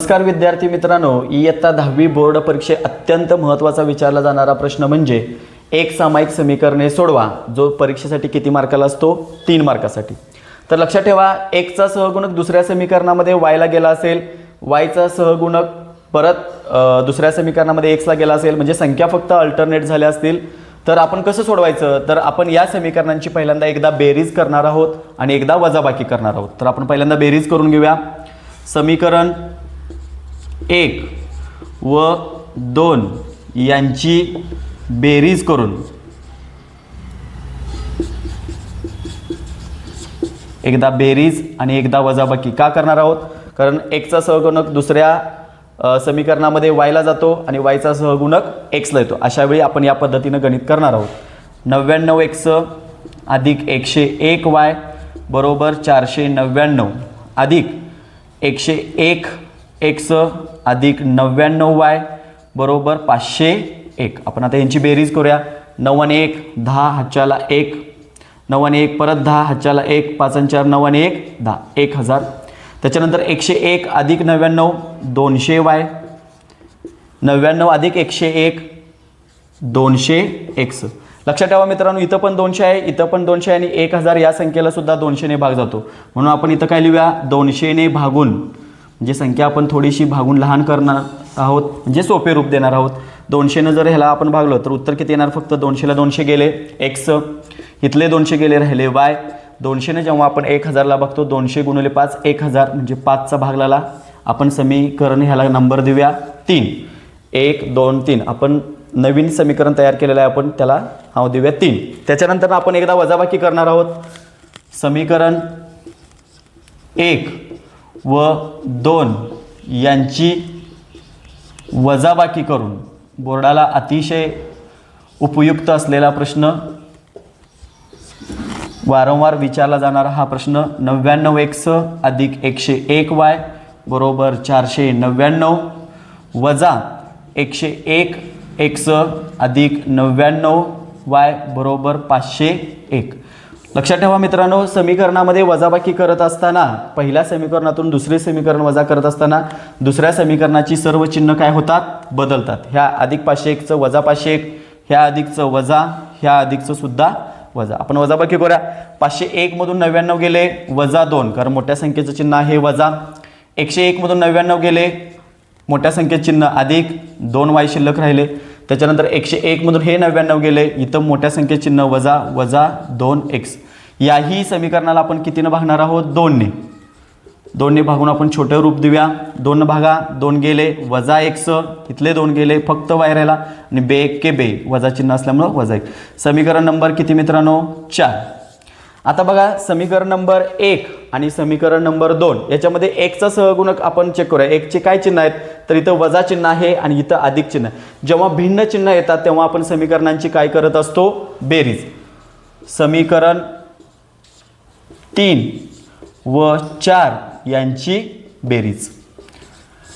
नमस्कार विद्यार्थी मित्रांनो इयत्ता दहावी बोर्ड परीक्षे अत्यंत महत्त्वाचा विचारला जाणारा प्रश्न म्हणजे एक सामायिक समीकरणे सोडवा जो परीक्षेसाठी किती मार्काला असतो? तीन मार्कासाठी. तर लक्षात ठेवा एकचा सहगुणक दुसऱ्या समीकरणामध्ये वायला गेला असेल वायचा सहगुणक परत दुसऱ्या समीकरणामध्ये एक्सला गेला असेल म्हणजे संख्या फक्त अल्टरनेट झाल्या असतील. तर आपण कसं सोडवायचं? तर आपण या समीकरणांची पहिल्यांदा एकदा बेरीज करणार आहोत आणि एकदा वजाबाकी करणार आहोत. तर आपण पहिल्यांदा बेरीज करून घेऊया. समीकरण एक व दोन यांची बेरीज करून. एकदा बेरीज आणि एकदा वजाबाकी. का करणार आहोत? कारण एकचा सहगुणक दुसऱ्या समीकरणामध्ये वायला जातो आणि वायचा सहगुणक एक्सला येतो. अशावेळी आपण या पद्धतीनं गणित करणार आहोत. नव्याण्णव एक्स अधिक एकशे एक वाय बरोबर चारशे नव्याण्णव अधिक एकशे एक एक्स अधिक नव्याण्णव वाय बरोबर पाचशे एक. आपण आता यांची बेरीज करूया. नऊ आणि एक दहा हाच्याला एक. नऊ आणि एक परत दहा हाच्याला एक. पाच आणि चार नऊ आणि एक दहा. एक हजार. त्याच्यानंतर एकशे एक अधिक नव्याण्णव दोनशे वाय. नव्याण्णव अधिक एकशे एक दोनशे एक्स. लक्षात ठेवा मित्रांनो इथं पण दोनशे आहे इथं पण दोनशे आहे आणि एक हजार या संख्येला सुद्धा दोनशेने भाग जातो. म्हणून आपण इथं काय लिहूया? दोनशेने भागून. म्हणजे संख्या आपण थोडीशी भागून लहान करणार आहोत म्हणजे सोपे रूप देणार आहोत. दोनशेनं जर ह्याला आपण भागलो तर उत्तर किती येणार? फक्त दोनशेला दोनशे गेले. एक्स. इथले दोनशे गेले राहिले वाय. दोनशेनं जेव्हा आपण एक हजारला बघतो दोनशे गुणिले पाच एक हजार म्हणजे पाचचा भाग लाला आपण समीकरण ह्याला नंबर देऊया. तीन. एक दोन तीन. आपण नवीन समीकरण तयार केलेलं आहे आपण त्याला हा देऊया तीन. त्याच्यानंतर आपण एकदा वजाबाकी करणार आहोत. समीकरण एक. व दोन यांची वजाबाकी करून बोर्डाला अतिशय उपयुक्त असलेला प्रश्न वारंवार विचारला जाणारा हा प्रश्न नव्याण्णव एक्स अधिक एकशे एक वाय बरोबर चारशे नव्याण्णव वजा एकशे एक एक्स अधिक नव्याण्णव वाय बरोबर पाचशे एक. लक्षात ठेवा मित्रांनो समीकरणामध्ये वजाबाकी करत असताना पहिल्या समीकरणातून दुसरे समीकरण वजा करत असताना दुसऱ्या समीकरणाची सर्व चिन्ह काय होतात? बदलतात. ह्या अधिक पाचशे एकचं वजा पाचशे एक ह्या अधिकचं वजा ह्या अधिकचं सुद्धा वजा. आपण वजाबाकी करूया. पाचशे एकमधून नव्याण्णव गेले वजा दोन. कारण मोठ्या संख्येचं चिन्ह आहे वजा. एकशे एकमधून नव्याण्णव गेले मोठ्या संख्येत चिन्ह अधिक. दोन वाय शिल्लक राहिले. त्याच्यानंतर एकशे एकमधून हे नव्याण्णव गेले. इथं मोठ्या संख्येत चिन्ह वजा वजा दोन एक्स याही समीकरणाला आपण कितीनं भागणार आहोत? दोनने. दोनने भागून आपण छोटं रूप देऊया. दोन भागा दोन गेले वजा एक्स इथले दोन गेले फक्त वाय राहिला आणि बे एक के बे वजा चिन्ह असल्यामुळं वजा एक. समीकरण नंबर किती मित्रांनो? चार. आता बघा समीकरण नंबर एक. आणि समीकरण नंबर दोन याच्यामध्ये एकचा सहगुणक आपण चेक करूया. एकचे काय चिन्ह आहेत? तर इथं वजा चिन्ह आहे आणि इथं अधिक चिन्ह. आहे जेव्हा भिन्न चिन्ह येतात तेव्हा आपण समीकरणांची काय करत असतो? बेरीज. समीकरण तीन व चार यांची बेरीज.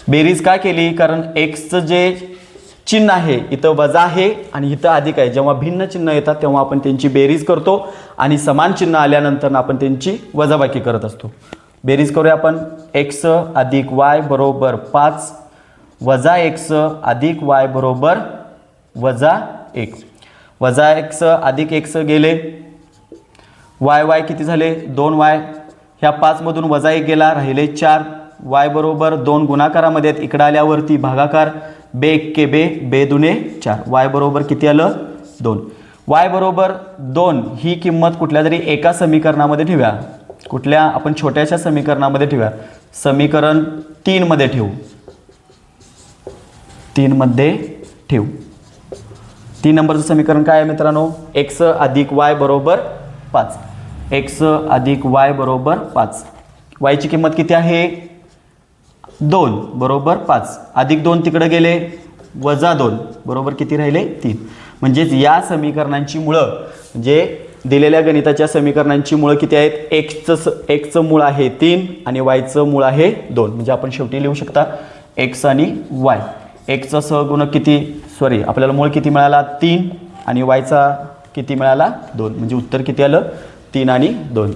बेरीज का केली? कारण एक्सचं जे चिन्ह आहे इथं वजा आहे आणि इथं अधिक आहे. जेव्हा भिन्न चिन्ह येतात तेव्हा आपण त्यांची बेरीज करतो आणि समान चिन्ह आल्यानंतर आपण त्यांची वजाबाकी करत असतो. बेरीज करूया आपण. एक्स अधिक वाय बरोबर पाच वजा एक्स अधिक वाय बरोबर वजा एक. वजा एक्स अधिक एक्स गेले. वाय वाय किती झाले? दोन वाय. ह्या पाचमधून वजा एक गेला राहिले चार. वाय बरोबर दोन गुणाकारामध्ये आहेत. इकडं आल्यावरती भागाकार. बे के बे बे दुने चार. वाय बरोबर किती आलं? दोन. वाय बरोबर दोन ही किंमत कुठल्या तरी एका समीकरणामध्ये ठेवूया. कुठल्या? आपण छोट्याशा समीकरणामध्ये ठेवूया. समीकरण तीनमध्ये ठेवू. तीनमध्ये ठेवू. तीन नंबरचं समीकरण काय आहे मित्रांनो? एक्स अधिक वाय बरोबर पाच. एक्स अधिक वाय बरोबर पाच. वायची किंमत किती आहे? दोन बरोबर पाच. अधिक दोन तिकडं गेले वजा दोन. बरोबर किती राहिले? तीन. म्हणजेच या समीकरणांची मुळं म्हणजे दिलेल्या गणिताच्या समीकरणांची मुळं किती आहेत? एक्सचं स एक्सचं मूळ आहे तीन आणि वायचं मूळ आहे दोन. म्हणजे आपण शेवटी लिहू शकता एक्स आणि वाय. एक्सचा सहगुणक किती? सॉरी आपल्याला मूळ किती मिळाला? तीन. आणि वायचा किती मिळाला? दोन. म्हणजे उत्तर किती आलं? तीन आणि दोन.